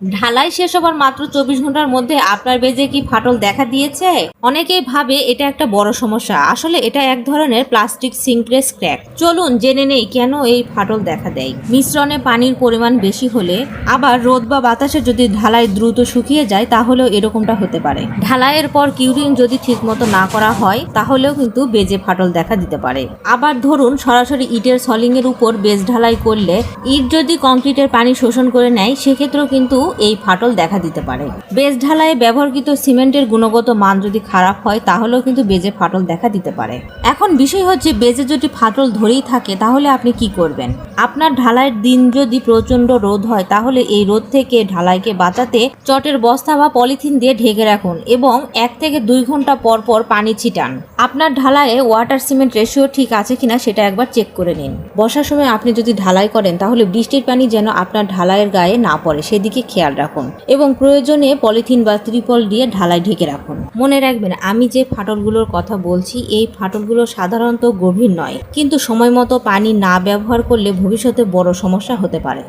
ঢালাই শেষ হবার মাত্র চব্বিশ ঘণ্টার মধ্যে আপনার বেজে কি ফাটল দেখা দিয়েছে? অনেকেই ভাবে এটা একটা বড় সমস্যা। আসলে এটা এক ধরনের প্লাস্টিক সিঙ্কলেস ক্র্যাক চলুন জেনে নেই কেন এই ফাটল দেখা দেয়। মিশ্রণে পানির পরিমাণ বেশি হলে আবার রোদ বা বাতাসে যদি ঢালাই দ্রুত শুকিয়ে যায়, তাহলেও এরকমটা হতে পারে। ঢালাইয়ের পর কিউরিং যদি ঠিকমতো না করা হয়, তাহলেও কিন্তু বেজে ফাটল দেখা দিতে পারে। আবার ধরুন, সরাসরি ইটের সলিং এর উপর বেজ ঢালাই করলে ইট যদি কংক্রিটের পানি শোষণ করে নেয়, সেক্ষেত্রেও কিন্তু এই ফাটল দেখা দিতে পারে। বেজ ঢালাইয়ে ব্যবহৃত সিমেন্টের গুণগত মান যদি খারাপ হয়, তাহলেও কিন্তু বেজে ফাটল দেখা দিতে পারে। এখন বিষয় হচ্ছে, বেজে যদি ফাটল ধরেই থাকে, তাহলে আপনি কি করবেন? আপনার ঢালাইয়ের দিন যদি প্রচণ্ড রোদ হয়, তাহলে এই রোদ থেকে ঢালাইকে বাঁচাতে চটের বস্তা বা পলিথিন দিয়ে ঢেকে রাখুন এবং এক থেকে দুই ঘণ্টা পর পর পানি ছিটান। আপনার ঢালাইয়ে ওয়াটার সিমেন্ট রেশিও ঠিক আছে কিনা সেটা একবার চেক করে নিন। বর্ষার সময় আপনি যদি ঢালাই করেন, তাহলে বৃষ্টির পানি যেন আপনার ঢালাইয়ের গায়ে না পড়ে, সেদিকে খেয়াল রাখুন এবং প্রয়োজনে পলিথিন বা ত্রিপল দিয়ে ঢালাই ঢেকে রাখুন। মনে রাখবেন, আমি যে ফাটলগুলোর কথা বলছি, এই ফাটলগুলো সাধারণত গভীর নয়। কিন্তু সময় মতো পানি না ব্যবহার করলে ভবিষ্যতে বড় সমস্যা হতে পারে।